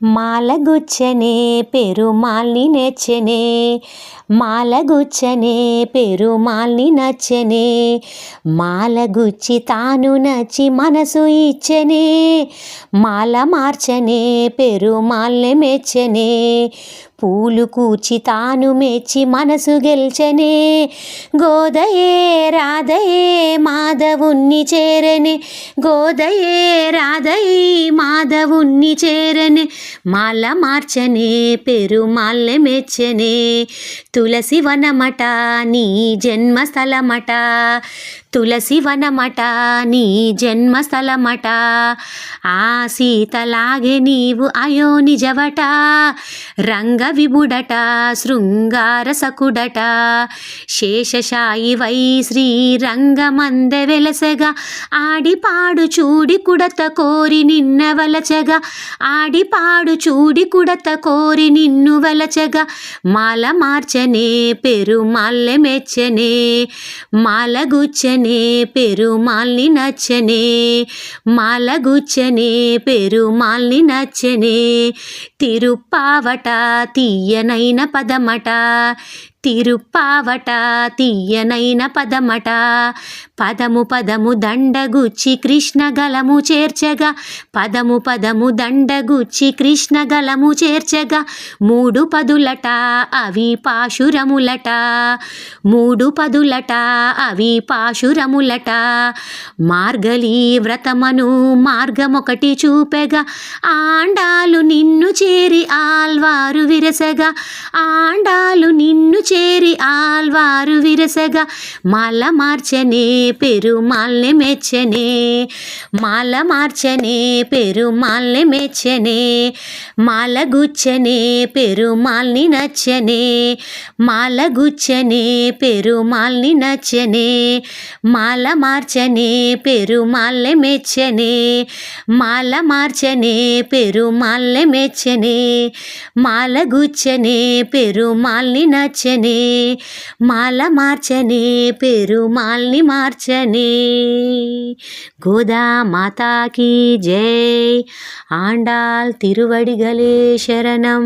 మాలగుచ్చనే పెరుమాల్ని నెచ్చనే మాలగుచ్చనే పెరుమాల్ని నచ్చనే మాలగుచ్చి తాను నచ్చి మనసు ఇచ్చనే మాల మార్చనే పెరుమాల్ని మెచ్చనే పూలు కూర్చి తాను మెచ్చి మనసు గెల్చనే గోదయే రాధయే మాధవుణ్ణి చేరనే గోదయే రాధయే మాధవుణ్ణి చేరనే మాల మార్చనే పెరుమాళ్ళ మెచ్చనే. తులసి వనమట నీ జన్మస్థలమట తులసి వనమట నీ జన్మస్థలమట. ఆ సీతలాగే నీవు అయో నిజవట రంగ విభుడట శృంగార సకుడట శేషశాయి వై శ్రీరంగమంద వెలసగా ఆడిపాడు చూడి కుడత కోరి నిన్నవల వలచగా ఆడి పాడు చూడి కుడత కోరి నిన్ను వలచగా మాల మార్చనే పెరుమాళ్ళ మెచ్చనే మాలగుచ్చనే పెరుమాల్ని నచ్చనే మాలగుచ్చనే పెరుమాల్ని నచ్చనే తిరుప్పావట తీయనైన పదమట తిరుప్పావట తీయనైన పదమట. పదము పదము దండగుచ్చి కృష్ణ గలము చేర్చగా. పదము పదము దండగుచ్చి కృష్ణ గలము చేర్చగా. మూడు పదులట అవి పాశురములట. మూడు పదులట అవి పాశురములట. మార్గలి వ్రతమను మార్గమొకటి చూపెగా. ఆండాలు నిన్ను చేరి ఆల్వారు విరసగా. ఆండాలు నిన్ను వారు విరసగా మాల మార్చనే పెరుమాల్ని మెచ్చనే. మాల మార్చనే పెరుమాల్ని మెచ్చనే. మాల గుచ్చనే పెరుమాల్ని నచ్చనే. మాల గుచ్చనే పెరుమాల్ని నచ్చనే. మాల మార్చనే పెరుమాల్ని మెచ్చనే. మాల మార్చనే పెరుమాల్ని మెచ్చనే. మాల గుచ్చనే పెరుమాల్ని నచ్చనే. మాల మార్చనే పెరుమాల్ని మార్చనే. గోదా మాతాకి జై ఆండాల్ తిరువడిగలే శరణం.